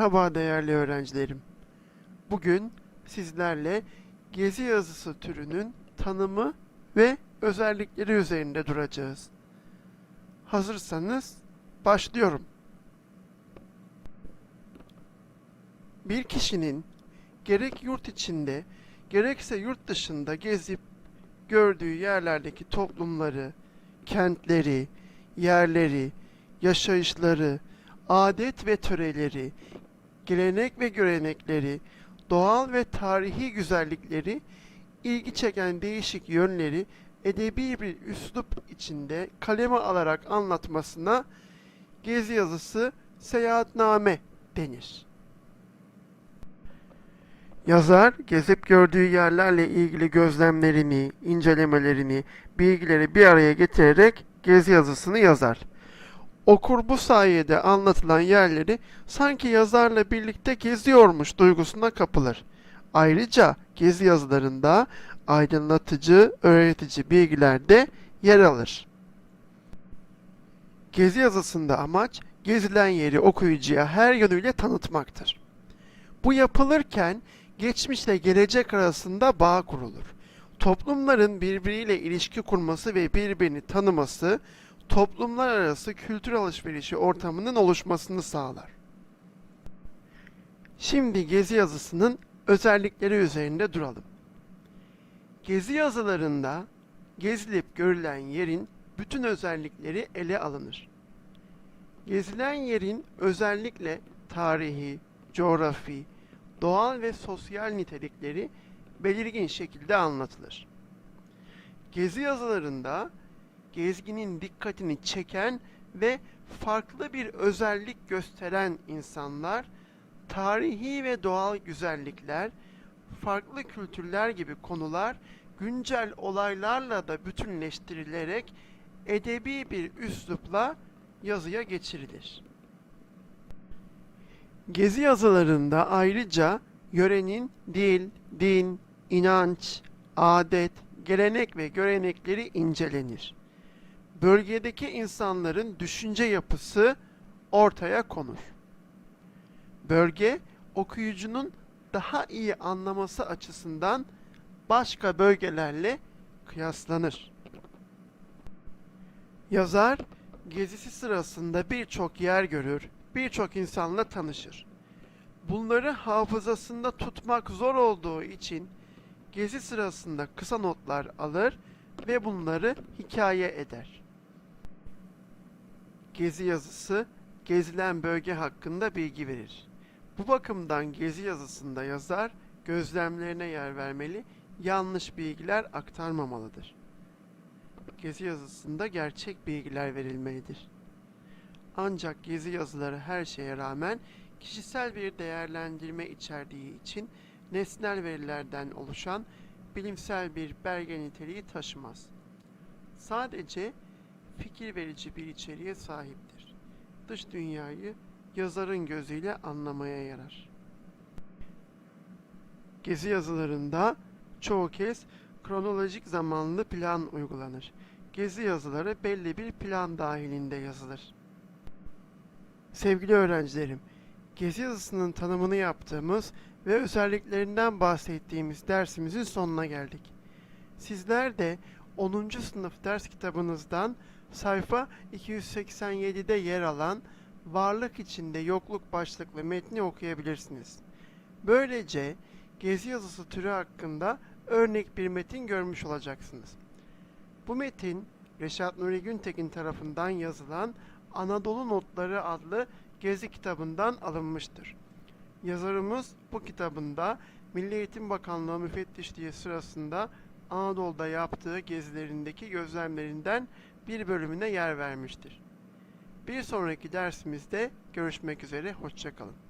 Merhaba değerli öğrencilerim. Bugün sizlerle gezi yazısı türünün tanımı ve özellikleri üzerinde duracağız. Hazırsanız başlıyorum. Bir kişinin gerek yurt içinde gerekse yurt dışında gezip gördüğü yerlerdeki toplumları, kentleri, yerleri, yaşayışları, adet ve töreleri, gelenek ve görenekleri, doğal ve tarihi güzellikleri, ilgi çeken değişik yönleri edebi bir üslup içinde kaleme alarak anlatmasına gezi yazısı seyahatname denir. Yazar, gezip gördüğü yerlerle ilgili gözlemlerini, incelemelerini, bilgileri bir araya getirerek gezi yazısını yazar. Okur bu sayede anlatılan yerleri sanki yazarla birlikte geziyormuş duygusuna kapılır. Ayrıca gezi yazılarında aydınlatıcı, öğretici bilgiler de yer alır. Gezi yazısında amaç gezilen yeri okuyucuya her yönüyle tanıtmaktır. Bu yapılırken geçmişle gelecek arasında bağ kurulur. Toplumların birbiriyle ilişki kurması ve birbirini tanıması toplumlar arası kültür alışverişi ortamının oluşmasını sağlar. Şimdi gezi yazısının özellikleri üzerinde duralım. Gezi yazılarında gezilip görülen yerin bütün özellikleri ele alınır. Gezilen yerin özellikle tarihi, coğrafi, doğal ve sosyal nitelikleri belirgin şekilde anlatılır. Gezi yazılarında gezginin dikkatini çeken ve farklı bir özellik gösteren insanlar, tarihi ve doğal güzellikler, farklı kültürler gibi konular güncel olaylarla da bütünleştirilerek edebi bir üslupla yazıya geçirilir. Gezi yazılarında ayrıca yörenin dil, din, inanç, adet, gelenek ve görenekleri incelenir. Bölgedeki insanların düşünce yapısı ortaya konur. Bölge okuyucunun daha iyi anlaması açısından başka bölgelerle kıyaslanır. Yazar gezisi sırasında birçok yer görür, birçok insanla tanışır. Bunları hafızasında tutmak zor olduğu için gezi sırasında kısa notlar alır ve bunları hikaye eder. Gezi yazısı gezilen bölge hakkında bilgi verir. Bu bakımdan gezi yazısında yazar gözlemlerine yer vermeli, yanlış bilgiler aktarmamalıdır. Gezi yazısında gerçek bilgiler verilmelidir. Ancak gezi yazıları her şeye rağmen kişisel bir değerlendirme içerdiği için nesnel verilerden oluşan bilimsel bir belge niteliği taşımaz. Sadece fikir verici bir içeriğe sahiptir. Dış dünyayı yazarın gözüyle anlamaya yarar. Gezi yazılarında çoğu kez kronolojik zamanlı plan uygulanır. Gezi yazıları belli bir plan dahilinde yazılır. Sevgili öğrencilerim, gezi yazısının tanımını yaptığımız ve özelliklerinden bahsettiğimiz dersimizin sonuna geldik. Sizler de 10. sınıf ders kitabınızdan sayfa 287'de yer alan varlık içinde yokluk başlıklı metni okuyabilirsiniz. Böylece gezi yazısı türü hakkında örnek bir metin görmüş olacaksınız. Bu metin Reşat Nuri Güntekin tarafından yazılan Anadolu Notları adlı gezi kitabından alınmıştır. Yazarımız bu kitabında Milli Eğitim Bakanlığı müfettişliği sırasında Anadolu'da yaptığı gezilerindeki gözlemlerinden bir bölümüne yer vermiştir. Bir sonraki dersimizde görüşmek üzere, hoşçakalın.